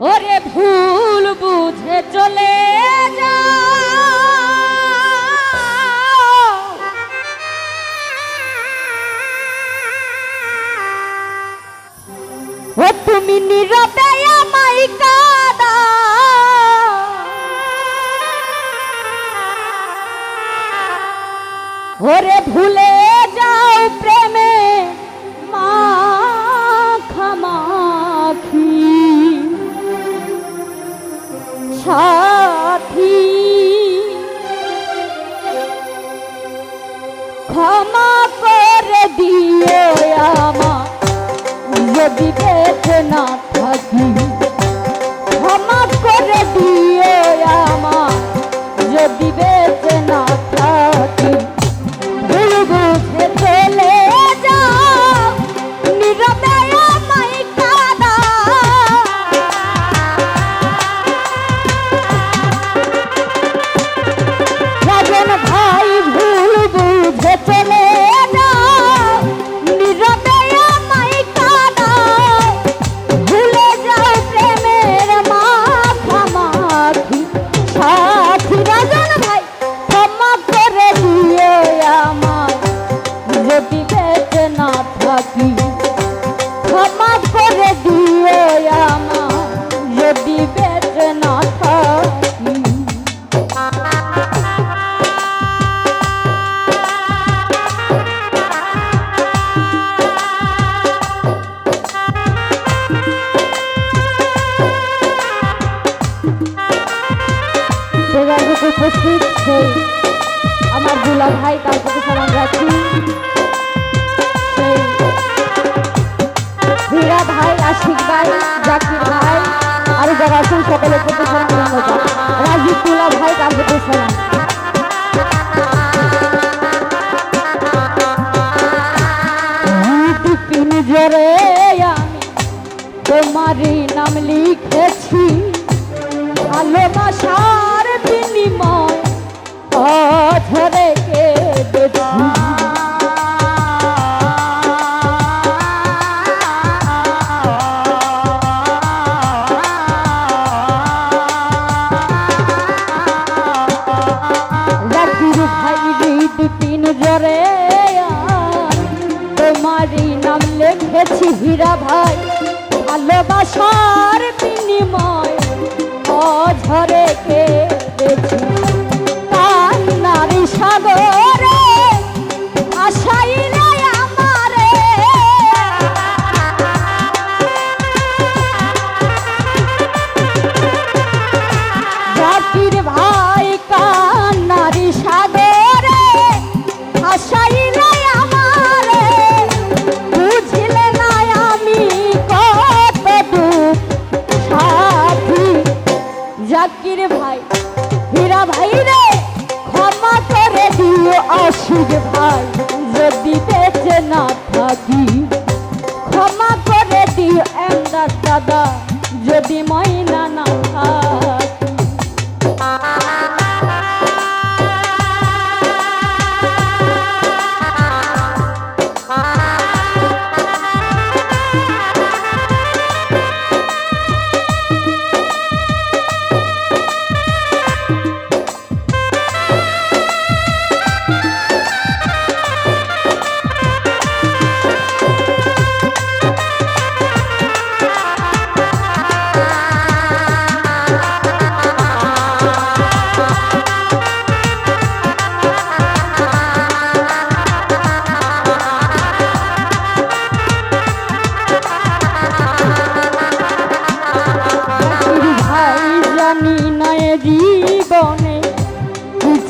ওরে ভূ আসুন সকলে প্রতিষ্ঠান রাজীব তুলা ভাই কাছে প্রতিষ্ঠান জরে আমি তোমারই নাম লিখেছি। ভালোবাসার বিনিময় অধরে আশার বিনিময় অঝরে কে না না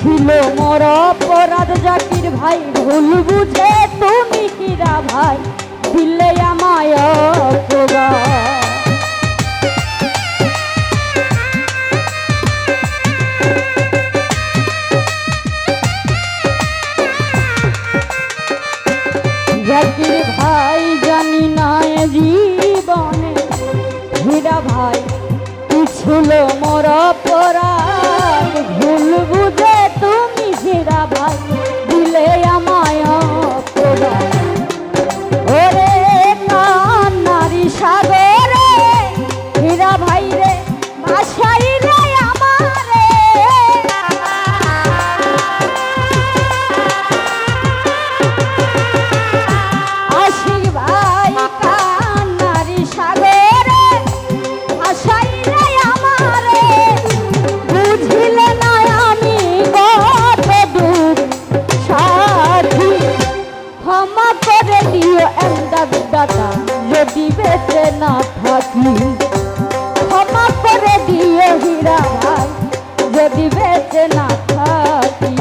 ছিল মর অপরাধ, জাকির ভাই, ভুল বুঝে তুমি কিরা ভাই? দিলে আমায় জাকির ভাই জানি না জীবনে, হীরা ভাই, পিছুল মর পরা ভুল tu me. বেঁচে না থাকি। ক্ষমা করে দিয়ে হীরা ভাই, যদি বেঁচে না থাকি।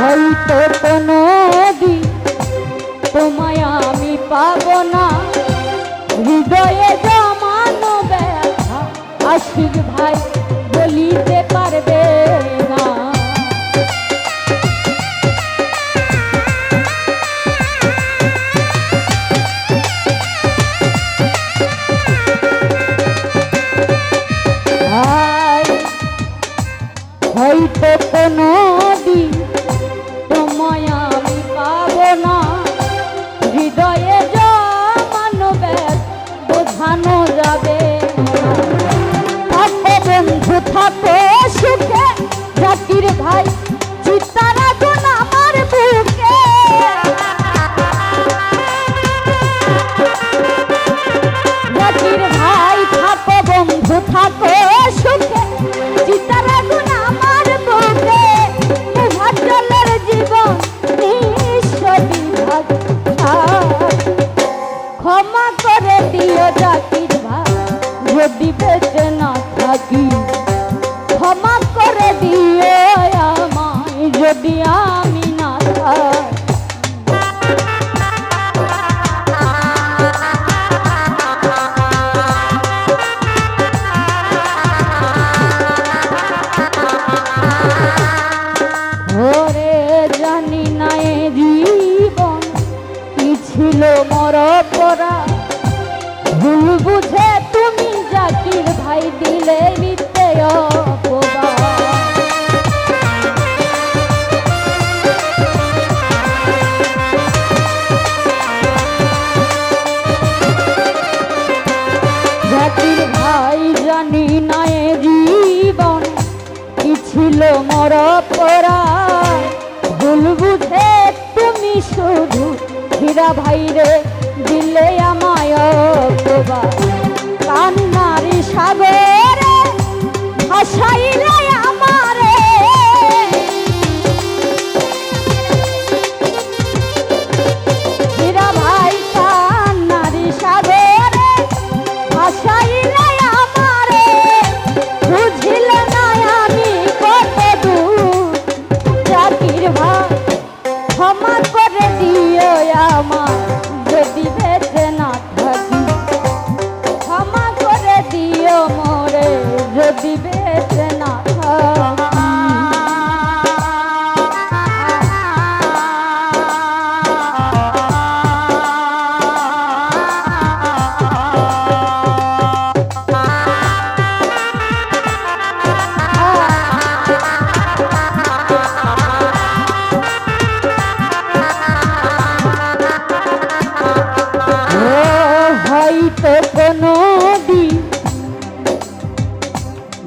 হয়তো কোনো দিন তোমায় আমি পাবো না। হৃদয়ে আশিক ভাই বলিতে পারবে না। হয়তো কোনো দিন বন্ধু থাকো ভাই দিলে মিথ্যে অপবাদ। জাতির ভাই জানি না এ জীবন, কি ছিল মর পরা ভুল বুঝে তুমি শুধু হীরা ভাই রে দিলে আমায়। অপবাদ। কান্নারি সাগরে ভাসাইলে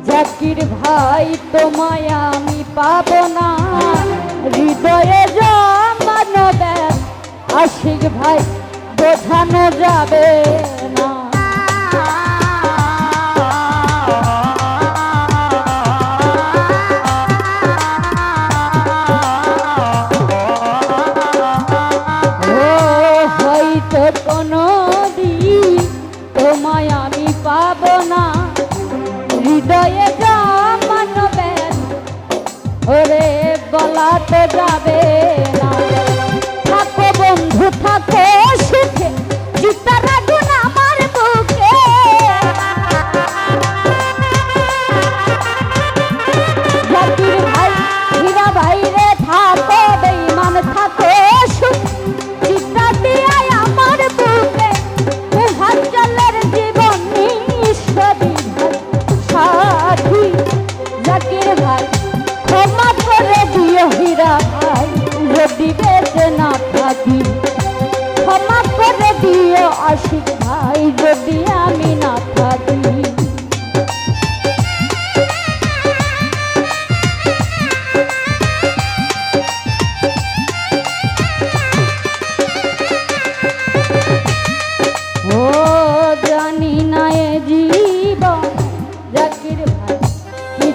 জাকির ভাই, তোমায় আমি পাব না। হৃদয়ে জমানো ব্যাগ আশিক ভাই, বোঝানো যাবে না। কোনো দিন তোমায় আমি পাবো না। হৃদয়ে জমানো ওরে বলাতে যাবে না। থাকো বন্ধু থাকো সুখে চিতার আশিক ভাই, যদি আমি না থাকি?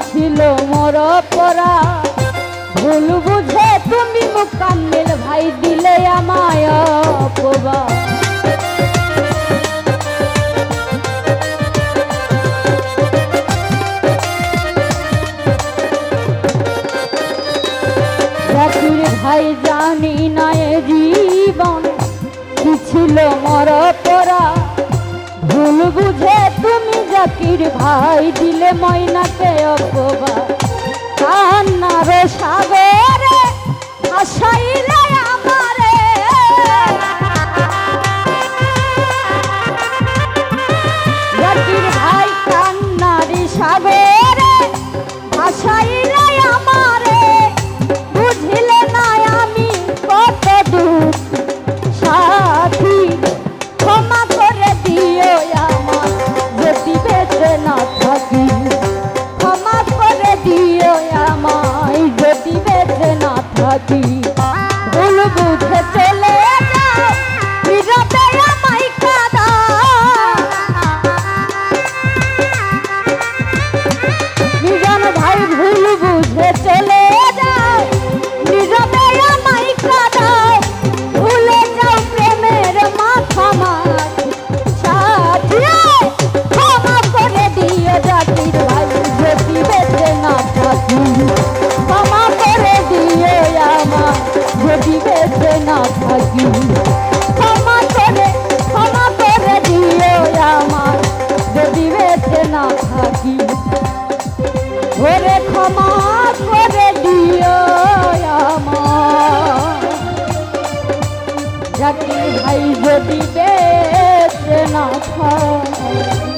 ছিল মোর পরা ভুল বুঝে তুমি মুকাম্মিল ভাই দিলে আমায় অপবাদ। জানি না এ জীবন, কি ছিল মর পরা? ভুল বুঝে তুমি জাকির ভাই দিলে ময়নাকে অপবাদ। কান্নার সাগরে আসাইলে আমারে। জাকির ভাই কান্নারি সাগরে ভাসাইলে ক্ষমা করে ক্ষমা করে দিও আমার যদি বেঁচে না থাকি। দিও আমার জাকির ভাই যদি বেঁচে না থাকে